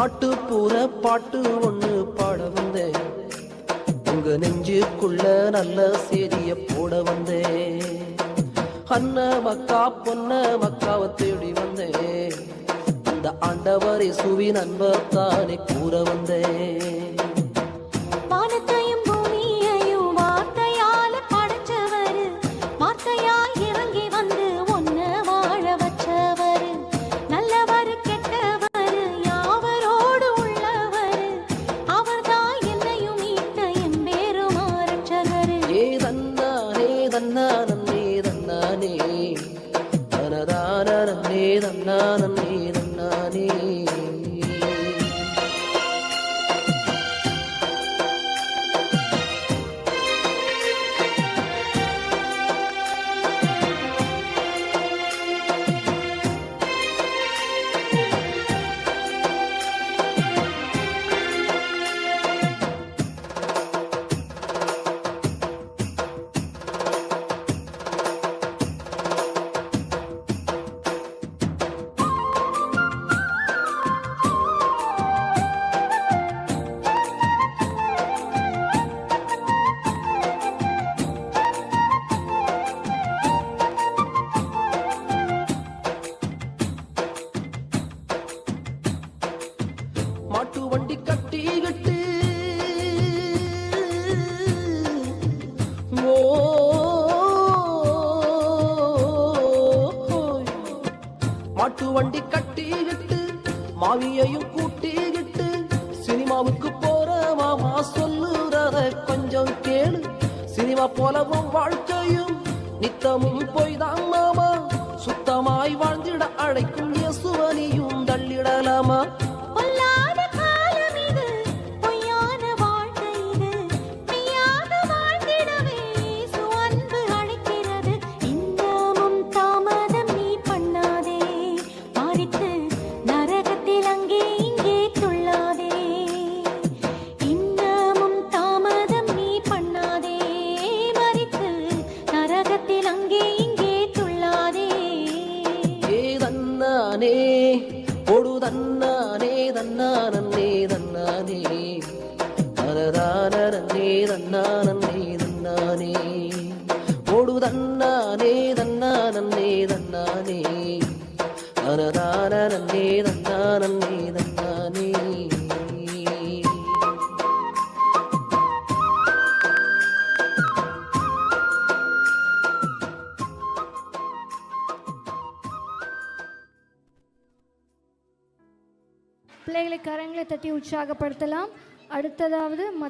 நாட்டுப்புற பாட்டு ஒன்று பாட வந்தேன். உங்க நெஞ்சுக்குள்ள நல்ல செய்திய போட வந்தேன். அண்ண மக்கா பொன்ன மக்காவை தேடி வந்தேன். அந்த ஆண்டவரை சுவி நண்பர் தானே கூற வந்தேன். தனதானே தன்னானே தன்னானே கட்டிக்கிட்டு ஓ மாட்டு வண்டி கட்டிக்கிட்டு மாவியையும் கூட்டிக்கிட்டு சினிமாவுக்கு போற மாமா சொல்லுறத கொஞ்சம் கேளு. சினிமா போலவும் வாழ்க்கையும் நித்தமும் போய்தான் மாமா. சுத்தமாய் வாழ்ந்திட அழைக்கும் இயேசுவனியும் தள்ளிடலாமா? தன்னானே பொடு தன்னானே தன்னானே தன்னானே. தனதானே தன்னானே தன்னானே. பொடு தன்னானே தன்னானே தன்னானே. தனதானே தன்னானே பிள்ளைகளை கரங்களை தட்டி உற்சாகப்படுத்தலாம். அடுத்ததாவது மற்ற